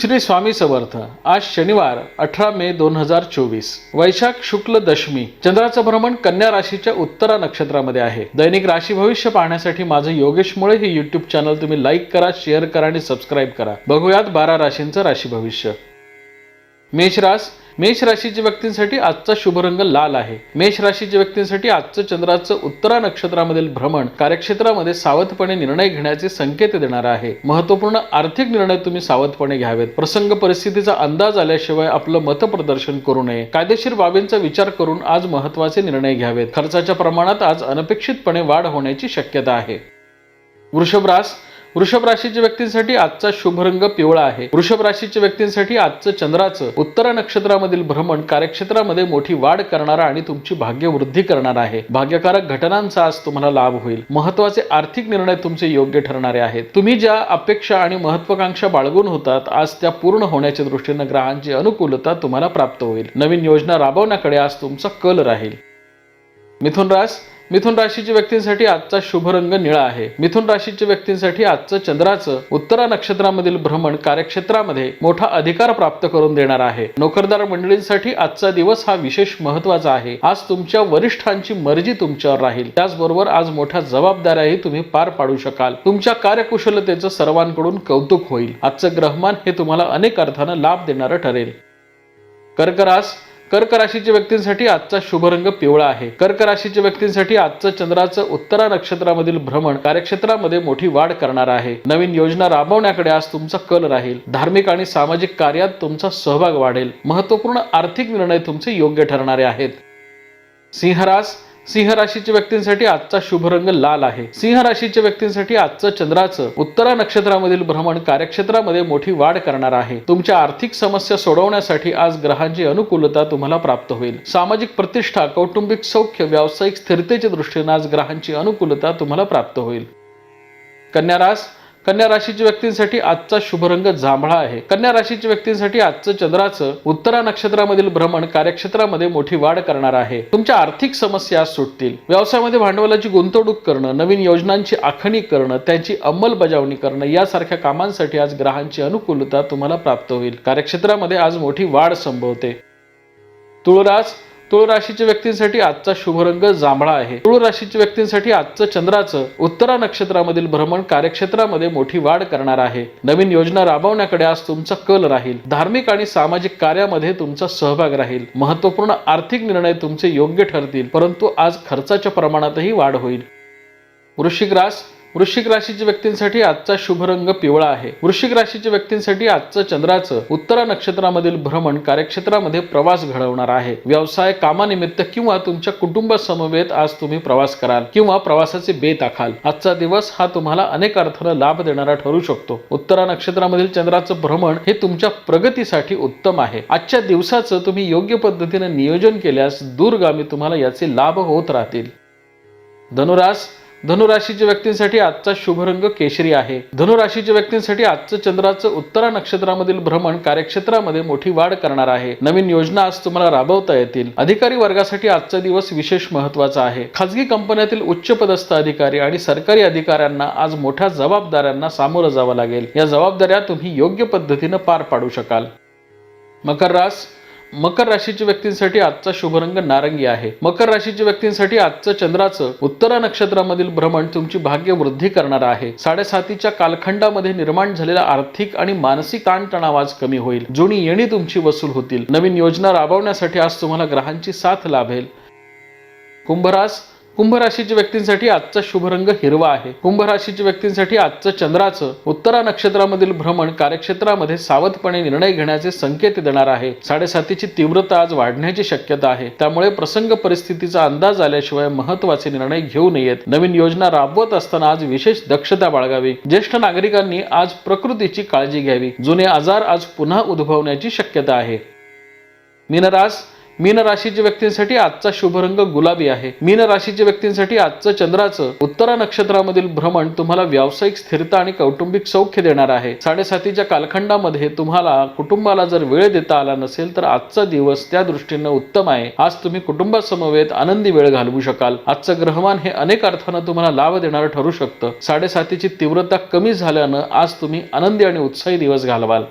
श्री स्वामी समर्थ. आज शनिवार अठरा मे दोन हजार चोवीस. वैशाख शुक्ल दशमी. चंद्राचं भ्रमण कन्या राशीच्या उत्तरा नक्षत्रामध्ये आहे. दैनिक राशी भविष्य पाहण्यासाठी माझं योगेश मुळे हे युट्यूब चॅनल तुम्ही लाईक करा शेअर करा आणि सबस्क्राईब करा. बघूयात बारा राशींचं राशी भविष्य. मेष रास मेष राशीच्या व्यक्तींसाठी आजचा शुभ रंग लाल आहे. मेष राशीच्या व्यक्तींसाठी आजचं चंद्राचं उत्तरा नक्षत्रामधील भ्रमण कार्यक्षेत्रामध्ये सावधपणे निर्णय घेण्याचे संकेत देणार आहे. महत्त्वपूर्ण आर्थिक निर्णय तुम्ही सावधपणे घ्यावेत. प्रसंग परिस्थितीचा अंदाज आल्याशिवाय आपलं मतप्रदर्शन करू नये. कायदेशीर बाबींचा विचार करून आज महत्त्वाचे निर्णय घ्यावेत. खर्चाच्या प्रमाणात आज अनपेक्षितपणे वाढ होण्याची शक्यता आहे. वृषभरास वृषभ राशीच्या व्यक्तींसाठी आजचा शुभ रंग पिवळा आहे. वृषभ राशीच्या व्यक्तींसाठी आजचं चंद्राचं उत्तरा नक्षत्रामधील भ्रमण कार्यक्षेत्रामध्ये मोठी वाढ करणारा आणि तुमची भाग्यवृद्धी करणारा आहे. भाग्यकारक घटनांचा आज तुम्हाला लाभ होईल. महत्त्वाचे आर्थिक निर्णय तुमचे योग्य ठरणारे आहेत. तुम्ही ज्या अपेक्षा आणि महत्वाकांक्षा बाळगून होतात आज त्या पूर्ण होण्याच्या दृष्टीनं ग्रहांची अनुकूलता तुम्हाला प्राप्त होईल. नवीन योजना राबवण्याकडे आज तुमचा कल राहील. मिथुन रास मिथुन राशीच्या व्यक्तींसाठी आजचा शुभ रंग निळा आहे. मिथुन राशीच्या व्यक्तींसाठी आजचं चंद्राचं उत्तरा नक्षत्रामधील भ्रमण कार्यक्षेत्रामध्ये मोठा अधिकार प्राप्त करून देणार आहे. नोकरदार मंडळींसाठी आजचा दिवस हा विशेष महत्त्वाचा आहे. आज तुमच्या वरिष्ठांची मर्जी तुमच्यावर राहील. त्याचबरोबर आज मोठ्या जबाबदाऱ्याही तुम्ही पार पाडू शकाल. तुमच्या कार्यकुशलतेचं सर्वांकडून कौतुक होईल. आजचं ग्रहमान हे तुम्हाला अनेक अर्थानं लाभ देणारं ठरेल. कर्करास कर्क राशीच्या व्यक्तींसाठी आजचा शुभ रंग पिवळा आहे. कर्क राशीच्या व्यक्तींसाठी आजचं चंद्राचं उत्तरा नक्षत्रामधील भ्रमण कार्यक्षेत्रामध्ये मोठी वाढ करणार आहे. नवीन योजना राबवण्याकडे आज तुमचा कल राहील. धार्मिक आणि सामाजिक कार्यात तुमचा सहभाग वाढेल. महत्त्वपूर्ण आर्थिक निर्णय तुमचे योग्य ठरणारे आहेत. सिंहरास सिंह राशीच्या व्यक्तींसाठी आजचा शुभ रंग लाल आहे. सिंह राशीच्या व्यक्तींसाठी आजचं चंद्राचं उत्तरा नक्षत्रामधील भ्रमण कार्यक्षेत्रामध्ये मोठी वाढ करणार आहे. तुमच्या आर्थिक समस्या सोडवण्यासाठी आज ग्रहांची अनुकूलता तुम्हाला प्राप्त होईल. सामाजिक प्रतिष्ठा कौटुंबिक सौख्य व्यावसायिक स्थिरतेच्या दृष्टीने आज ग्रहांची अनुकूलता तुम्हाला प्राप्त होईल. कन्या रास कन्या राशीच्या व्यक्तींसाठी आजचा शुभ रंग जांभळा आहे. कन्या राशीच्या व्यक्तींसाठी आजचं चंद्राचं उत्तरा नक्षत्रामधील भ्रमण कार्यक्षेत्रामध्ये मोठी वाढ करणार आहे. तुमच्या आर्थिक समस्या आज सुटतील. व्यवसायामध्ये भांडवलाची गुंतवणूक करणं नवीन योजनांची आखणी करणं त्यांची अंमलबजावणी करणं यासारख्या कामांसाठी आज ग्रहांची अनुकूलता तुम्हाला प्राप्त होईल. कार्यक्षेत्रामध्ये आज मोठी वाढ संभवते. तुळरास तुळ राशीच्या व्यक्तींसाठी आजचा शुभ रंग जांभळा आहे. तुळ राशीच्या व्यक्तींसाठी आजचं चंद्राचं उत्तरा नक्षत्रामधील भ्रमण कार्यक्षेत्रामध्ये मोठी वाढ करणार आहे. नवीन योजना राबवण्याकडे आज तुमचा कल राहील. धार्मिक आणि सामाजिक कार्यामध्ये तुमचा सहभाग राहील. महत्त्वपूर्ण आर्थिक निर्णय तुमचे योग्य ठरतील परंतु आज खर्चाच्या प्रमाणातही वाढ होईल. वृश्चिक रास वृश्चिक राशीच्या व्यक्तींसाठी आजचा शुभ रंग पिवळा आहे. वृश्चिक राशीच्या व्यक्तींसाठी आजचं चंद्राचं उत्तरा नक्षत्रामधील भ्रमण कार्यक्षेत्रामध्ये प्रवास घडवणार आहे. व्यवसाय कामानिमित्त किंवा तुमच्या कुटुंबासमवेत आज तुम्ही प्रवास कराल किंवा प्रवासाचे बेत आखाल. आजचा दिवस हा तुम्हाला अनेक अर्थानं लाभ देणारा ठरू शकतो. उत्तरा नक्षत्रामधील चंद्राचं भ्रमण हे तुमच्या प्रगतीसाठी उत्तम आहे. आजच्या दिवसाचं तुम्ही योग्य पद्धतीने नियोजन केल्यास दूरगामी तुम्हाला याचे लाभ होत राहतील. धनुरास धनुराशीच्या व्यक्तींसाठी आजचा शुभरंग केशरी आहे. धनुराशीच्या व्यक्तींसाठी आजचं चंद्राचं उत्तरा नक्षत्रामधील भ्रमण कार्यक्षेत्रामध्ये मोठी वाढ करणार आहे. नवीन योजना आज तुम्हाला राबवता येतील. अधिकारी वर्गासाठी आजचा दिवस विशेष महत्त्वाचा आहे. खाजगी कंपन्यातील उच्च पदस्थ अधिकारी आणि सरकारी अधिकाऱ्यांना आज मोठ्या जबाबदाऱ्यांना सामोरं जावं लागेल. या जबाबदाऱ्या तुम्ही योग्य पद्धतीनं पार पाडू शकाल. मकर रास मकर राशीच्या व्यक्तींसाठी आजचा शुभ रंग नारंगी आहे. मकर राशीच्या व्यक्तींसाठी आजचं चंद्राचं उत्तरा नक्षत्रामधील भ्रमण तुमची भाग्य वृद्धी करणार आहे. साडेसातीच्या कालखंडामध्ये निर्माण झालेला आर्थिक आणि मानसिक ताणतणाव आज कमी होईल. जुनी येणी तुमची वसूल होतील. नवीन योजना राबवण्यासाठी आज तुम्हाला ग्रहांची साथ लाभेल. कुंभरास कुंभ राशीच्या व्यक्तींसाठी आजचा शुभ रंग हिरवा आहे. कुंभ राशीच्या व्यक्तींसाठी आजचं चंद्राचं उत्तरा नक्षत्रामधील भ्रमण कार्यक्षेत्रामध्ये सावधपणे निर्णय घेण्याचे संकेत देणार आहे. साडेसातीची तीव्रता आज वाढण्याची शक्यता आहे. त्यामुळे प्रसंग परिस्थितीचा अंदाज आल्याशिवाय महत्त्वाचे निर्णय घेऊ नयेत. नवीन योजना राबवत असताना आज विशेष दक्षता बाळगावी. ज्येष्ठ नागरिकांनी आज प्रकृतीची काळजी घ्यावी. जुने आजार आज पुन्हा उद्भवण्याची शक्यता आहे. मीनरास मीन राशीच्या व्यक्तींसाठी आजचा शुभ रंग गुलाबी आहे. मीन राशीच्या व्यक्तींसाठी आजचं चंद्राचं उत्तरा नक्षत्रामधील भ्रमण तुम्हाला व्यावसायिक स्थिरता आणि कौटुंबिक सौख्य देणार आहे. साडेसातीच्या कालखंडामध्ये तुम्हाला कुटुंबाला जर वेळ देता आला नसेल तर आजचा दिवस त्या दृष्टीनं उत्तम आहे. आज तुम्ही कुटुंबासमवेत आनंदी वेळ घालवू शकाल. आजचं ग्रहमान हे अनेक अर्थानं तुम्हाला लाभ देणारं ठरू शकतं. साडेसातीची तीव्रता कमी झाल्यानं आज तुम्ही आनंदी आणि उत्साही दिवस घालवाल.